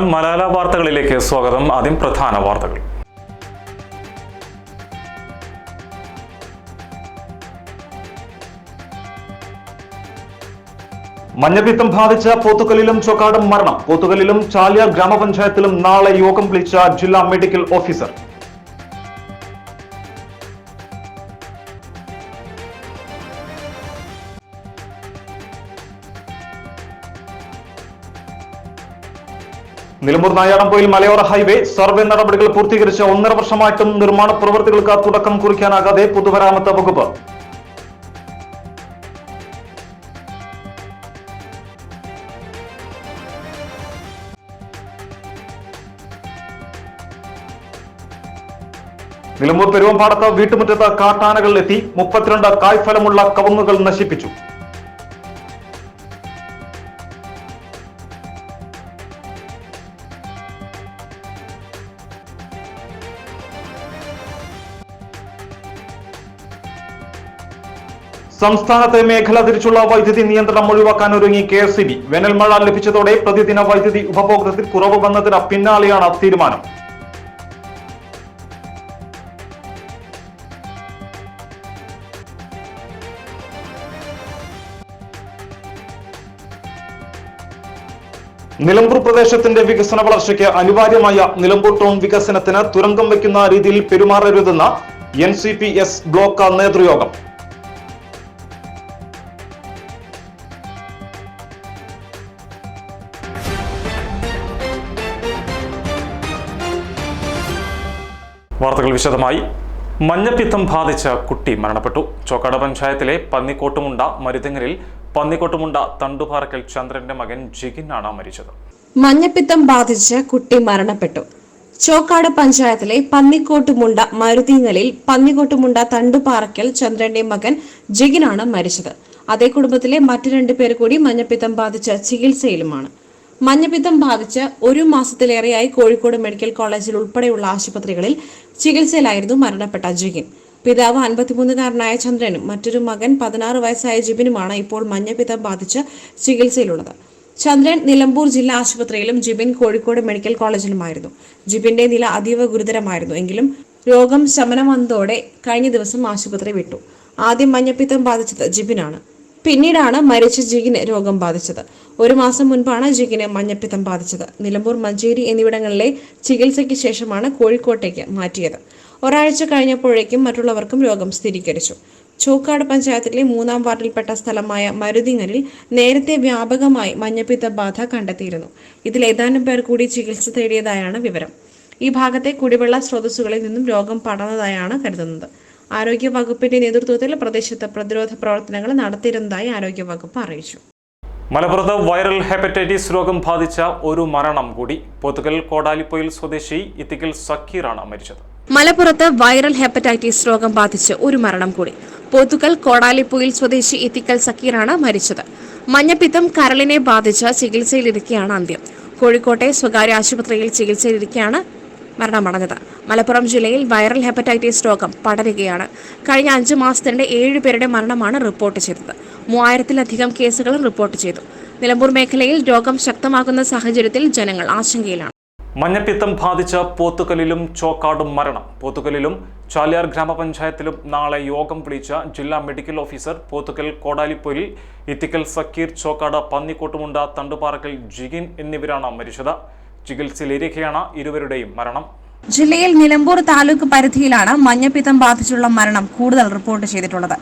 നമസ്കാരം മലയാള വാർത്തകളിലേക്ക് സ്വാഗതം. ആദ്യം പ്രധാന വാർത്തകൾ. മഞ്ഞപ്പിത്തം ബാധിച്ച പോത്തുകലിലും ചൊക്കാടും മരണം. പോത്തുകലിലും ചാലിയാർ ഗ്രാമപഞ്ചായത്തിലും നാളെ യോഗം വിളിച്ച ജില്ലാ മെഡിക്കൽ ഓഫീസർ. നിലമ്പൂർ നായാടംപൊയിൽ മലയോര ഹൈവേ സർവേ നടപടികൾ പൂർത്തീകരിച്ച ഒന്നര വർഷമായിട്ടും നിർമ്മാണ പ്രവൃത്തികൾക്ക് തുടക്കം കുറിക്കാനാകാതെ പൊതുമരാമത്ത് വകുപ്പ്. നിലമ്പൂർ പെരുവമ്പാടത്ത് വീട്ടുമുറ്റത്ത് കാട്ടാനകളിലെത്തി മുപ്പത്തിരണ്ട് കായ്ഫലമുള്ള കവുങ്ങുകൾ നശിപ്പിച്ചു. സംസ്ഥാനത്തെ മേഖല തിരിച്ചുള്ള വൈദ്യുതി നിയന്ത്രണം ഒഴിവാക്കാൻ ഒരുങ്ങി കെ എസ് ബി. വേനൽമഴ ലഭിച്ചതോടെ പ്രതിദിന വൈദ്യുതി ഉപഭോഗത്തിൽ കുറവ് വന്നതിന് പിന്നാലെയാണ് തീരുമാനം. നിലമ്പൂർ പ്രദേശത്തിന്റെ വികസന വളർച്ചയ്ക്ക് അനിവാര്യമായ നിലമ്പൂർ ടൗൺ വികസനത്തിന് തുരങ്കം വയ്ക്കുന്ന രീതിയിൽ പെരുമാറരുതെന്ന് N C P S block നേതൃയോഗം. വിശദമായി. മഞ്ഞപ്പിത്തം ബാധിച്ച കുട്ടി മരണപ്പെട്ടു. ചോക്കാട് പഞ്ചായത്തിലെ പന്നിക്കോട്ടുമുണ്ട മരുതെങ്ങലിൽ പന്നിക്കോട്ടുമുണ്ട തണ്ടുപാറക്കൽ ചന്ദ്രന്റെ മകൻ ജിഗിനാണ് മരിച്ചത്. മഞ്ഞപ്പിത്തം ബാധിച്ച് കുട്ടി മരണപ്പെട്ടു. ചോക്കാട് പഞ്ചായത്തിലെ പന്നിക്കോട്ടുമുണ്ട മരുതീങ്ങലിൽ പന്നിക്കോട്ടുമുണ്ട തണ്ടുപാറക്കൽ ചന്ദ്രന്റെ മകൻ ജിഗിനാണ് മരിച്ചത്. അതേ കുടുംബത്തിലെ മറ്റു രണ്ടു പേർ കൂടി മഞ്ഞപ്പിത്തം ബാധിച്ച് ചികിത്സയിലുമാണ്. മഞ്ഞപ്പിത്തം ബാധിച്ച് ഒരു മാസത്തിലേറെയായി കോഴിക്കോട് മെഡിക്കൽ കോളേജിൽ ഉൾപ്പെടെയുള്ള ആശുപത്രികളിൽ ചികിത്സയിലായിരുന്നു മരണപ്പെട്ട ജിഗിൻ പിതാവ് അൻപത്തിമൂന്നുകാരനായ ചന്ദ്രനും മറ്റൊരു മകൻ പതിനാറ് വയസ്സായ ജിബിനുമാണ് ഇപ്പോൾ മഞ്ഞപ്പിത്തം ബാധിച്ച് ചികിത്സയിലുള്ളത്. ചന്ദ്രൻ നിലമ്പൂർ ജില്ലാ ആശുപത്രിയിലും ജിബിൻ കോഴിക്കോട് മെഡിക്കൽ കോളേജിലുമായിരുന്നു. ജിബിന്റെ നില അതീവ ഗുരുതരമായിരുന്നു എങ്കിലും രോഗം ശമനം വന്നതോടെ കഴിഞ്ഞ ദിവസം ആശുപത്രി വിട്ടു. ആദ്യം മഞ്ഞപ്പിത്തം ബാധിച്ചത് ജിബിനാണ്. പിന്നീടാണ് മരിച്ച ജിഗിന് രോഗം ബാധിച്ചത്. ഒരു മാസം മുൻപാണ് ജിഗിന് മഞ്ഞപ്പിത്തം ബാധിച്ചത്. നിലമ്പൂർ മഞ്ചേരി എന്നിവിടങ്ങളിലെ ചികിത്സയ്ക്ക് ശേഷമാണ് കോഴിക്കോട്ടേക്ക് മാറ്റിയത്. ഒരാഴ്ച കഴിഞ്ഞപ്പോഴേക്കും മറ്റുള്ളവർക്കും രോഗം സ്ഥിരീകരിച്ചു. ചോക്കാട് പഞ്ചായത്തിലെ മൂന്നാം വാർഡിൽപ്പെട്ട സ്ഥലമായ മരുതിങ്ങലിൽ നേരത്തെ വ്യാപകമായി മഞ്ഞപ്പിത്ത ബാധ കണ്ടെത്തിയിരുന്നു. ഇതിൽ ഏതാനും പേർ കൂടി ചികിത്സ തേടിയതായാണ് വിവരം. ഈ ഭാഗത്തെ കുടിവെള്ള സ്രോതസ്സുകളിൽ നിന്നും രോഗം പടർന്നതായാണ് കരുതുന്നത്. ആരോഗ്യ വകുപ്പിന്റെ നേതൃത്വത്തിൽ പ്രദേശത്ത് പ്രതിരോധ പ്രവർത്തനങ്ങൾ നടത്തിയിരുന്നതായി ആരോഗ്യ വകുപ്പ് അറിയിച്ചു. മലപ്പുറത്ത് വൈറൽ ഹെപ്പറ്റൈറ്റിസ് രോഗം ബാധിച്ച ഒരു മരണം കൂടി. പോത്തുകൽ കോടാലിപ്പൊയിൽ സ്വദേശി ഇത്തിക്കൽ സക്കീറാണ് മരിച്ചത്. മലപ്പുറത്ത് വൈറൽ ഹെപ്പറ്റൈറ്റിസ് രോഗം ബാധിച്ച് ഒരു മരണം കൂടി. പോത്തുക്കൽ കോടാലിപ്പൊയിൽ സ്വദേശി ഇത്തിക്കൽ സക്കീറാണ് മരിച്ചത്. മഞ്ഞപ്പിത്തം കരളിനെ ബാധിച്ച് ചികിത്സയിലിരിക്കെയാണ് അന്ത്യം. കോഴിക്കോട്ടെ സ്വകാര്യ ആശുപത്രിയിൽ ചികിത്സയിലിരിക്കെയാണ് മരണമടഞ്ഞത് മലപ്പുറം ജില്ലയിൽ വൈറൽ ഹെപ്പറ്റൈറ്റിസ് രോഗം പടരുകയാണ്. കഴിഞ്ഞ അഞ്ചു മാസത്തിനിടെ ഏഴ് പേരുടെ മരണമാണ് റിപ്പോർട്ട് ചെയ്തത്. മൂവായിരത്തിലധികം കേസുകൾ റിപ്പോർട്ട് ചെയ്തു. നിലമ്പൂർ മേഖലയിൽ രോഗം ശക്തമാകുന്ന സാഹചര്യത്തിൽ ജനങ്ങൾ ആശങ്കയിലാണ്. മഞ്ഞപ്പിത്തം ബാധിച്ച പോത്തുകലിലും ചോക്കാടും മരണം. പോത്തുകലിലും ചാലിയാർ ഗ്രാമപഞ്ചായത്തിലും നാളെ യോഗം വിളിച്ച ജില്ലാ മെഡിക്കൽ ഓഫീസർ പോത്തുക്കൽ കോടാലിപ്പൊയിൽ ഇത്തിക്കൽ സക്കീർ ചോക്കാട് പന്നിക്കോട്ടുമുണ്ട തണ്ടുപാറക്കൽ ജിഗിൻ എന്നിവരാണ് മരിച്ചത്. ചികിത്സയിലിരിക്കെയാണ് ഇരുവരുടെയും മരണം. ജില്ലയിൽ നിലമ്പൂർ താലൂക്ക് പരിധിയിലാണ് മഞ്ഞപ്പിത്തം ബാധിച്ചുള്ള മരണം കൂടുതൽ റിപ്പോർട്ട് ചെയ്തിട്ടുള്ളത്.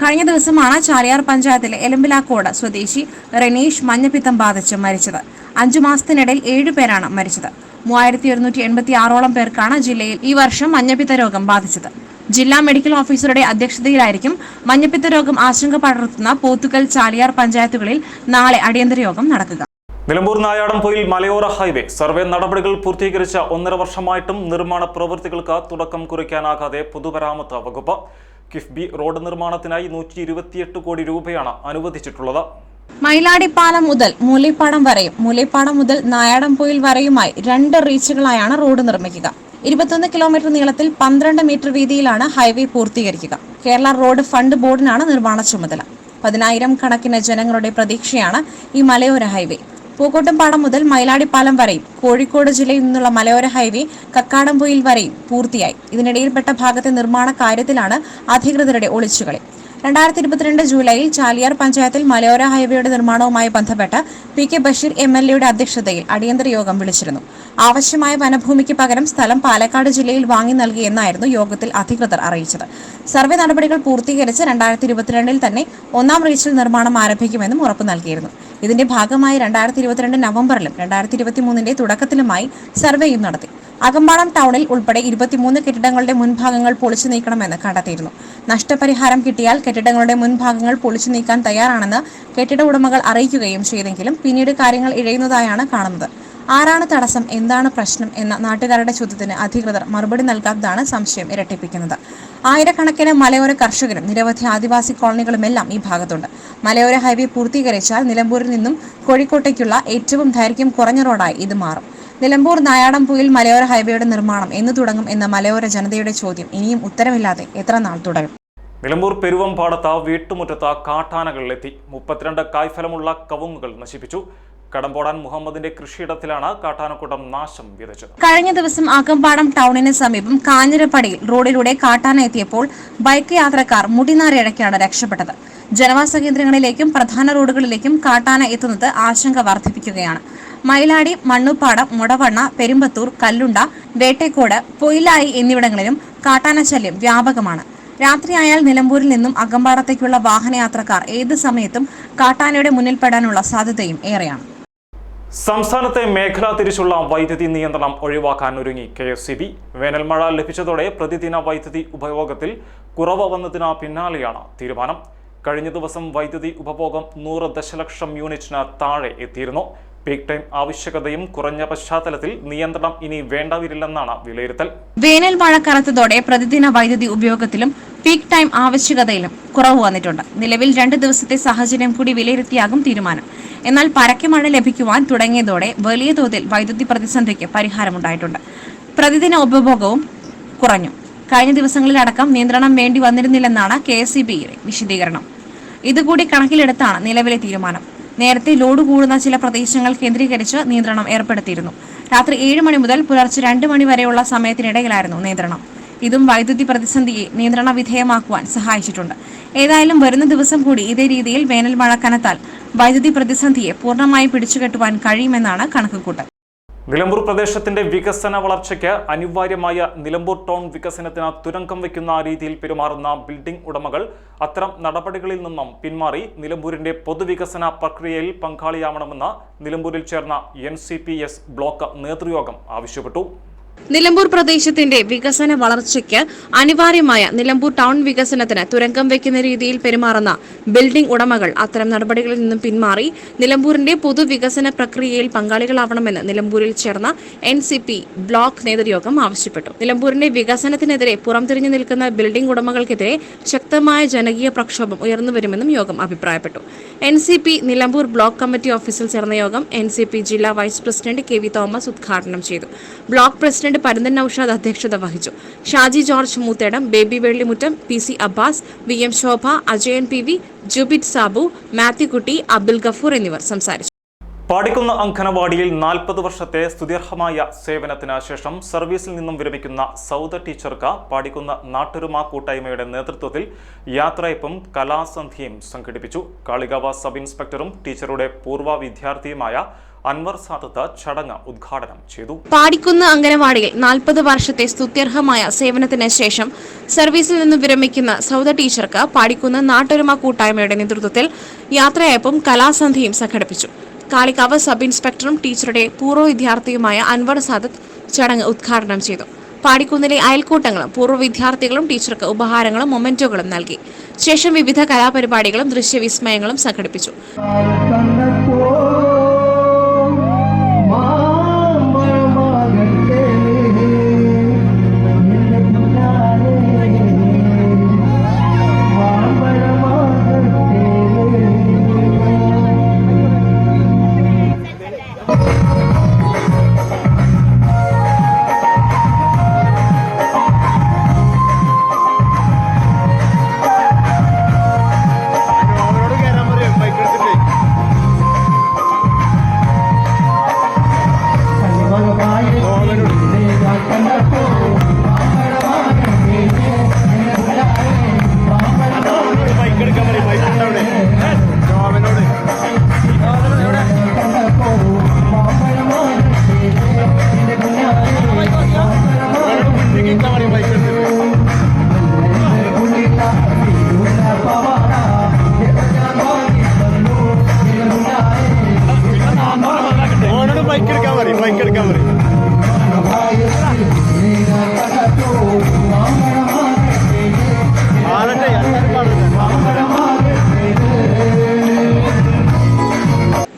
കഴിഞ്ഞ ദിവസമാണ് ചാലിയാർ പഞ്ചായത്തിലെ എലമ്പിലാക്കോട് സ്വദേശി റെനീഷ് മഞ്ഞപ്പിത്തം ബാധിച്ച് മരിച്ചത്. അഞ്ചു മാസത്തിനിടയിൽ ഏഴു പേരാണ് മരിച്ചത്. മൂവായിരത്തി ഒരുന്നൂറ്റി എൺപത്തി ആറോളം പേർക്കാണ് ജില്ലയിൽ ഈ വർഷം മഞ്ഞപ്പിത്ത രോഗം ബാധിച്ചത്. ജില്ലാ മെഡിക്കൽ ഓഫീസറുടെ അധ്യക്ഷതയിലായിരിക്കും മഞ്ഞപ്പിത്ത രോഗം ആശങ്ക പടർത്തുന്ന പോത്തുക്കൽ ചാലിയാർ പഞ്ചായത്തുകളിൽ നാളെ അടിയന്തര യോഗം നടക്കുക. നിലമ്പൂർ നായാടംപൊയിൽ മലയോര ഹൈവേ സർവേ നടപടികൾ പൂർത്തീകരിച്ച ഒന്നര വർഷമായിട്ടും നിർമ്മാണ പ്രവൃത്തികൾക്ക് തുടക്കം കുറിക്കാനാകാതെ പൊതുമരാമത്ത് വകുപ്പ് കിഫ്ബി റോഡ് നിർമ്മാണത്തിനായി നൂറ്റി ഇരുപത്തിയെട്ട് കോടി രൂപയാണ് അനുവദിച്ചിട്ടുള്ളത്. മയിലാടിപ്പാലം മുതൽ മൂലിപ്പാടം വരെയും മൂലിപ്പാടം മുതൽ നായാടംപൊയിൽ വരെയുമായി രണ്ട് റീച്ചുകളായാണ് റോഡ് നിർമ്മിക്കുക. ഇരുപത്തൊന്ന് കിലോമീറ്റർ നീളത്തിൽ പന്ത്രണ്ട് മീറ്റർ വീതിയിലാണ് ഹൈവേ പൂർത്തീകരിക്കുക. കേരള റോഡ് ഫണ്ട് ബോർഡിനാണ് നിർമ്മാണ ചുമതല. പതിനായിരം കണക്കിന് ജനങ്ങളുടെ പ്രതീക്ഷയാണ് ഈ മലയോര ഹൈവേ. പൂക്കോട്ടുംപാടം മുതൽ മയിലാടിപ്പാലം വരെയും കോഴിക്കോട് ജില്ലയിൽ നിന്നുള്ള മലയോര ഹൈവേ കക്കാടംപൊയിൽ വരെയും പൂർത്തിയായി. ഇതിനിടയിൽപ്പെട്ട ഭാഗത്തെ നിർമ്മാണ കാര്യത്തിലാണ് അധികൃതരുടെ ഒളിച്ചുകളി. രണ്ടായിരത്തി ഇരുപത്തിരണ്ട് ജൂലൈയിൽ ചാലിയാർ പഞ്ചായത്തിൽ മലയോര ഹൈവേയുടെ നിർമ്മാണവുമായി ബന്ധപ്പെട്ട് P K Basheer M L എയുടെ അധ്യക്ഷതയിൽ അടിയന്തര യോഗം വിളിച്ചിരുന്നു. ആവശ്യമായ വനഭൂമിക്ക് പകരം സ്ഥലം പാലക്കാട് ജില്ലയിൽ വാങ്ങി നൽകിയെന്നായിരുന്നു യോഗത്തിൽ അധികൃതർ അറിയിച്ചത്. സർവേ നടപടികൾ പൂർത്തീകരിച്ച് രണ്ടായിരത്തി ഇരുപത്തിരണ്ടിൽ തന്നെ ഒന്നാം റീച്ചിൽ നിർമ്മാണം ആരംഭിക്കുമെന്നും ഉറപ്പ് നൽകിയിരുന്നു. ഇതിന്റെ ഭാഗമായി രണ്ടായിരത്തി ഇരുപത്തിരണ്ട് നവംബറിലും രണ്ടായിരത്തി ഇരുപത്തിമൂന്നിന്റെ തുടക്കത്തിലുമായി സർവേയും നടത്തി. അകമ്പാടം ടൗണിൽ ഉൾപ്പെടെ ഇരുപത്തിമൂന്ന് കെട്ടിടങ്ങളുടെ മുൻഭാഗങ്ങൾ പൊളിച്ചു നീക്കണമെന്ന് കണ്ടെത്തിയിരുന്നു. നഷ്ടപരിഹാരം കിട്ടിയാൽ കെട്ടിടങ്ങളുടെ മുൻഭാഗങ്ങൾ പൊളിച്ചു നീക്കാൻ തയ്യാറാണെന്ന് കെട്ടിട ഉടമകൾ അറിയിക്കുകയും ചെയ്തെങ്കിലും പിന്നീട് കാര്യങ്ങൾ ഇഴയുന്നതായാണ് കാണുന്നത്. ആരാണ് തടസ്സം എന്താണ് പ്രശ്നം എന്ന നാട്ടുകാരുടെ ചോദ്യത്തിന് അധികൃതർ മറുപടി നൽകാത്തതാണ് സംശയം ഇരട്ടിപ്പിക്കുന്നത്. ആയിരക്കണക്കിന് മലയോര കർഷകരും നിരവധി ആദിവാസി കോളനികളുമെല്ലാം ഈ ഭാഗത്തുണ്ട്. മലയോര ഹൈവേ പൂർത്തീകരിച്ചാൽ നിലമ്പൂരിൽ നിന്നും കോഴിക്കോട്ടേക്കുള്ള ഏറ്റവും ദൈർഘ്യം കുറഞ്ഞ റോഡായി ഇത് മാറും. നിലമ്പൂർ നായാടംപുയിൽ മലയോര ഹൈവേയുടെ നിർമ്മാണം എന്ന് തുടങ്ങും എന്ന മലയോര ജനതയുടെ ചോദ്യം ഇനിയും ഉത്തരവില്ലാതെ എത്ര നാൾ തുടരും? നിലമ്പൂർ പെരുവമ്പാടത്ത് വീട്ടുമുറ്റത്ത് കാട്ടാനകളിലെത്തി. മുപ്പത്തിരണ്ട് കായ്ഫലമുള്ള കവുങ്ങുകൾ നശിപ്പിച്ചു. കടമ്പോടാൻ മുഹമ്മദിന്റെ കൃഷിയിടത്തിലാണ് കാട്ടാനക്കൂട്ടം നാശം വിതച്ചത്. കഴിഞ്ഞ ദിവസം അകമ്പാടം ടൗണിന് സമീപം കാഞ്ഞിരപ്പടിയിൽ റോഡിലൂടെ കാട്ടാന എത്തിയപ്പോൾ ബൈക്ക് യാത്രക്കാർ മുടിനാരിഴക്കാണ് രക്ഷപ്പെട്ടത്. ജനവാസ കേന്ദ്രങ്ങളിലേക്കും പ്രധാന റോഡുകളിലേക്കും കാട്ടാന എത്തുന്നത് ആശങ്ക വർദ്ധിപ്പിക്കുകയാണ്. മയിലാടി മണ്ണുപ്പാടം മുടവണ്ണ പെരുമ്പത്തൂർ കല്ലുണ്ട വേട്ടേക്കോട് പൊയിലായി എന്നിവിടങ്ങളിലും കാട്ടാന ശല്യം വ്യാപകമാണ്. രാത്രിയായാൽ നിലമ്പൂരിൽ നിന്നും അകമ്പാടത്തേക്കുള്ള വാഹനയാത്രക്കാർ ഏത് സമയത്തും കാട്ടാനയുടെ മുന്നിൽപ്പെടാനുള്ള സാധ്യതയും ഏറെയാണ്. സംസ്ഥാനത്തെ മേഖലാ തിരിച്ചുള്ള വൈദ്യുതി നിയന്ത്രണം ഒഴിവാക്കാൻ ഒരുങ്ങി കെ എസ് സി ബി. വേനൽമഴ ലഭിച്ചതോടെ പ്രതിദിന വൈദ്യുതി ഉപയോഗത്തിൽ കുറവ് വന്നതിന് പിന്നാലെയാണ് തീരുമാനം. കഴിഞ്ഞ ദിവസം വൈദ്യുതി ഉപഭോഗം നൂറ് ദശലക്ഷം യൂണിറ്റിന് താഴെ എത്തിയിരുന്നു. പീക്ക് ടൈം ആവശ്യകതയും കുറഞ്ഞ പശ്ചാത്തലത്തിൽ നിയന്ത്രണം ഇനി വേണ്ടവരില്ലെന്നാണ് വിലയിരുത്തൽ. വേനൽ മഴ കനത്തതോടെ പ്രതിദിന വൈദ്യുതി ഉപയോഗത്തിലും പീക്ക് ടൈം ആവശ്യകതയിലും കുറവ് വന്നിട്ടുണ്ട്. നിലവിൽ രണ്ട് ദിവസത്തെ സാഹചര്യം കൂടി വിലയിരുത്തിയാകും തീരുമാനം. എന്നാൽ പരക്കെ മഴ ലഭിക്കുവാൻ തുടങ്ങിയതോടെ വലിയ തോതിൽ വൈദ്യുതി പ്രതിസന്ധിക്ക് പരിഹാരമുണ്ടായിട്ടുണ്ട്. പ്രതിദിന ഉപഭോഗവും കുറഞ്ഞു. കഴിഞ്ഞ ദിവസങ്ങളിലടക്കം നിയന്ത്രണം വേണ്ടി വന്നിരുന്നില്ലെന്നാണ് കെ എസ് വിശദീകരണം. ഇതുകൂടി കണക്കിലെടുത്താണ് നിലവിലെ തീരുമാനം. നേരത്തെ ലോഡ് കൂടുന്ന ചില പ്രദേശങ്ങൾ കേന്ദ്രീകരിച്ച് നിയന്ത്രണം ഏർപ്പെടുത്തിയിരുന്നു. രാത്രി ഏഴ് മണി മുതൽ പുലർച്ചെ രണ്ട് മണി വരെയുള്ള സമയത്തിനിടയിലായിരുന്നു നിയന്ത്രണം. ഇതും വൈദ്യുതി പ്രതിസന്ധിയെ നിയന്ത്രണ വിധേയമാക്കുവാൻ സഹായിച്ചിട്ടുണ്ട്. ഏതായാലും വരുന്ന ദിവസം കൂടി ഇതേ രീതിയിൽ വേനൽ മഴ കനത്താൽ വൈദ്യുതി പ്രതിസന്ധിയെ പൂർണമായി പിടിച്ചുകെട്ടുവാൻ കഴിയുമെന്നാണ് കണക്കുകൂട്ടൽ. നിലമ്പൂർ പ്രദേശത്തിന്റെ വികസന വളർച്ചയ്ക്ക് അനിവാര്യമായ നിലമ്പൂർ ടൗൺ വികസനത്തിന് തുരങ്കം വയ്ക്കുന്ന രീതിയിൽ പെരുമാറുന്ന ബിൽഡിംഗ് ഉടമകൾ അത്തരം നടപടികളിൽ നിന്നും പിന്മാറി നിലമ്പൂരിന്റെ പൊതുവികസന പ്രക്രിയയിൽ പങ്കാളിയാവണമെന്ന് നിലമ്പൂരിൽ ചേർന്ന എൻ ബ്ലോക്ക് നേതൃയോഗം ആവശ്യപ്പെട്ടു. നിലമ്പൂർ പ്രദേശത്തിന്റെ വികസന വളർച്ചയ്ക്ക് അനിവാര്യമായ നിലമ്പൂർ ടൗൺ വികസനത്തിന് തുരങ്കം വയ്ക്കുന്ന രീതിയിൽ പെരുമാറുന്ന ബിൽഡിംഗ് ഉടമകൾ അത്തരം നടപടികളിൽ നിന്നും പിന്മാറി നിലമ്പൂരിന്റെ പൊതുവികസന പ്രക്രിയയിൽ പങ്കാളികളാവണമെന്ന് നിലമ്പൂരിൽ ചേർന്ന എൻ ബ്ലോക്ക് നേതൃയോഗം ആവശ്യപ്പെട്ടു. നിലമ്പൂരിന്റെ വികസനത്തിനെതിരെ പുറംതിരിഞ്ഞു നിൽക്കുന്ന ബിൽഡിംഗ് ഉടമകൾക്കെതിരെ ശക്തമായ ജനകീയ പ്രക്ഷോഭം ഉയർന്നുവരുമെന്നും യോഗം അഭിപ്രായപ്പെട്ടു. എൻ നിലമ്പൂർ ബ്ലോക്ക് കമ്മിറ്റി ഓഫീസിൽ ചേർന്ന യോഗം എൻ ജില്ലാ vice president K V Thomas ഉദ്ഘാടനം ചെയ്തു. ബ്ലോക്ക് പ്രസിഡന്റ് പരന്തൻ നൌഷാദ് അധ്യക്ഷത വഹിച്ചു. Shaji George Moothedam Baby Vellimuttam P C Abbas V M Shobha Ajayan P V Jubit Sabu Mathukutty Abdul Gafoor എന്നിവർ സംസാരിച്ചു. പാടിക്കുന്ന അങ്കനവാടിയിൽ നാൽപ്പത് വർഷത്തെ സ്തുതിർഹമായ സേവനത്തിന് ശേഷം സർവീസിൽ നിന്നും വിരമിക്കുന്ന സൗദ ടീച്ചർക്ക് പാടിക്കുന്ന നാട്ടൊരുമ കൂട്ടായ്മയുടെ നേതൃത്വത്തിൽ യാത്രയപ്പും കലാസന്ധ്യയും സംഘടിപ്പിച്ചു. കാളികാവ സബ് ഇൻസ്പെക്ടറും ടീച്ചറുടെ പൂർവ വിദ്യാർത്ഥിയുമായ അൻവർ സാദത്ത് ചടങ്ങ് ഉദ്ഘാടനം ചെയ്തു. പാടിക്കുന്ന് അംഗനവാടിയിൽ നാൽപ്പത് വർഷത്തെ സ്തുത്യർഹമായ സേവനത്തിന് ശേഷം സർവീസിൽ നിന്ന് വിരമിക്കുന്ന സൗദ ടീച്ചർക്ക് പാടിക്കുന്ന് നാട്ടൊരുമ കൂട്ടായ്മയുടെ നേതൃത്വത്തിൽ യാത്രയയപ്പും കലാസന്ധിയും സംഘടിപ്പിച്ചു. കാളിക്കാവ് സബ് ഇൻസ്പെക്ടറും ടീച്ചറുടെ പൂർവ വിദ്യാർത്ഥിയുമായ അൻവർ സാദത്ത് ചടങ്ങ് ഉദ്ഘാടനം ചെയ്തു. പാടിക്കുന്നിലെ അയൽക്കൂട്ടങ്ങളും പൂർവ വിദ്യാർത്ഥികളും ടീച്ചർക്ക് ഉപഹാരങ്ങളും മൊമെന്റോകളും നൽകി. ശേഷം വിവിധ കലാപരിപാടികളും ദൃശ്യവിസ്മയങ്ങളും സംഘടിപ്പിച്ചു.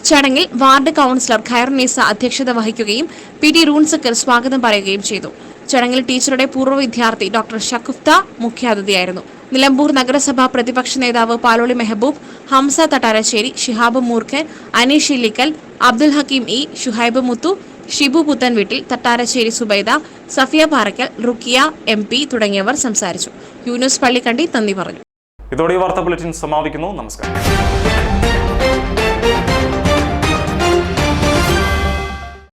ചടങ്ങിൽ വാർഡ് കൗൺസിലർ ഖൈർനീസ അധ്യക്ഷത വഹിക്കുകയും പി ടി റൂൺസക്കർ സ്വാഗതം പറയുകയും ചെയ്തു. ചടങ്ങിൽ ടീച്ചറുടെ പൂർവ വിദ്യാർത്ഥി ഡോക്ടർ ഷക്കുഫ്ത മുഖ്യാതിഥിയായിരുന്നു. നിലമ്പൂർ നഗരസഭാ പ്രതിപക്ഷ നേതാവ് Paloli Mehboob Hamsa Thattarassery Shihab Moorkhan Aneesh Illikkal Abdul Hakeem E Shuhaib Muthu Shibu Puthenveettil Thattarassery Subaida Safiya Parakkal Rukkiya M P തുടങ്ങിയവർ സംസാരിച്ചു. യൂനുസ് പള്ളിക്കണ്ടി നന്ദി പറഞ്ഞു. ഇതോടെ ഈ വാർത്താ ബുള്ളറ്റിൻ സമാപിക്കുന്നു. നമസ്കാരം.